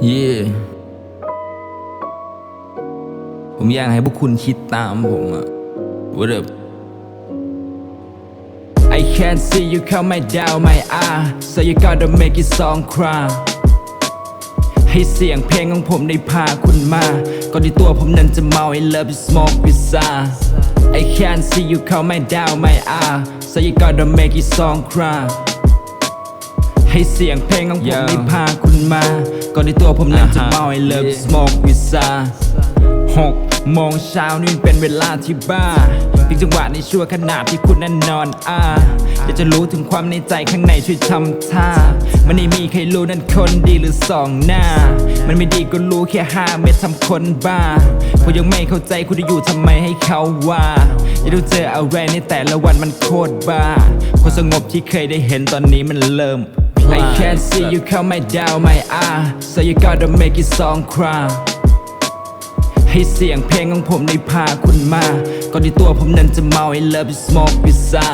yeah ผมอยากให้พวกคุณคิดตามผมอะ What up I can't see you coming down my eye so you gotta make it song cry ให้เสียงเพลงของผมได้พาคุณมา ก่อนที่ตัวผมนั้นจะเมา I love you smoke with sa I can't see you coming down my eye so you gotta make it song cry ให้เสียงเพลงของผมได้พาคุณมา ก่อนที่ตัวผมนั้นจะเมา I love you smoke with sa หกโมงเช้านี่เป็นเวลาที่บ้าเพียงจังหวะในชั่วขณะที่คุณนั้นนอนอ่าอยากจะรู้ถึงความในใจข้างในช่วยทำท่า มันไม่มีใครรู้นั่นคนดีหรือสองหน้า มันไม่ดีก็รู้แค่ห้าเม็ดทำคนบ้าผมยังไม่เข้าใจคุณจะอยู่ทำไมให้เขาว่าอยากรู้เจออะไรในแต่ละวันมันโคตรบ้าคนสงบที่เคยได้เห็นตอนนี้มันเริ่ม I can't see you coming down my eye so you gotta make it song cry ให้เสียงเพลงของผมได้พาคุณมา ก่อนที่ตัวผมนั้นจะเมา I love you smoke with sa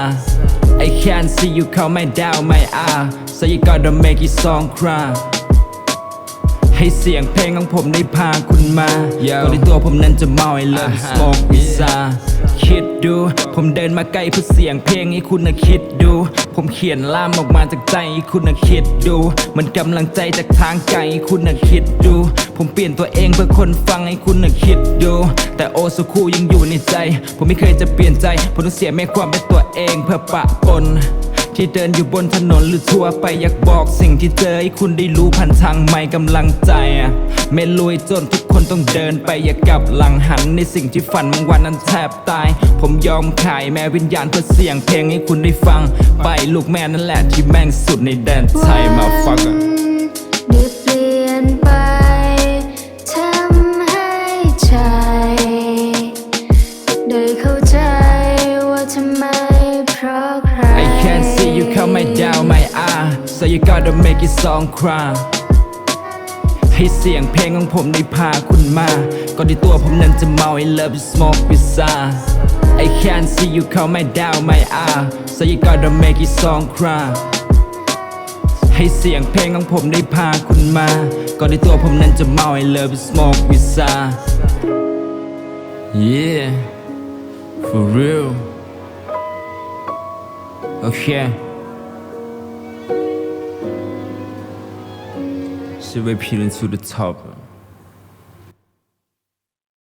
I can't see you coming down my eye so you gotta make it song cry ให้เสียงเพลงของผมได้พาคุณมาก่อนที่ตัวผมนั้นจะเมา I love you smoke with sa คิดดู ผมเดินมาไกลเพื่อเสียงเพลงให้คุณนะคิดดู ผมเขียนล่ามออกมาจากใจให้คุณนะคิดดู มันกำลังใจจากทางไกลให้คุณนะคิดดู ผมเปลี่ยนตัวเองเพื่อคนฟังให้คุณนะคิดดู แต่โอสุคูยังอยู่ในใจ ผมไม่เคยจะเปลี่ยนใจ ผมต้องเสียแม่ความเป็นตัวเองเพื่อปะปน ที่เดินอยู่บนถนนหรือทั่วไปอยากบอกสิ่งที่เจอให้คุณได้รู้ผ่านทางไม่กำลังใจอะไม่รวยจนทุกคนต้องเดินไปอย่ากลับหลังหันในสิ่งที่ฝันบางวันนั้นแทบตาย ผมยอมขายแม้วิญญาณเพื่อเสียงเพลงให้คุณได้ฟัง ไปลูกแม่นั่นแหละที่แม่งสุดในแดนไทยมาฟักได้เปลี่ยนไปทำให้ใจได้เข้าใจว่าทำไมเพราะ I can't see you coming down my eye so you gotta make it song cry ให้เสียงเพลงของผมได้พาคุณมา ก่อนที่ตัวผมนั้นจะเมา I love you smoke with sa I can't see you coming down my eye so you gotta make it song cry ให้เสียงเพลงของผมได้พาคุณมา ก่อนที่ตัวผมนั้นจะเมา I love you smoke with sa Yeah for real Okay. So we're peeling to the top.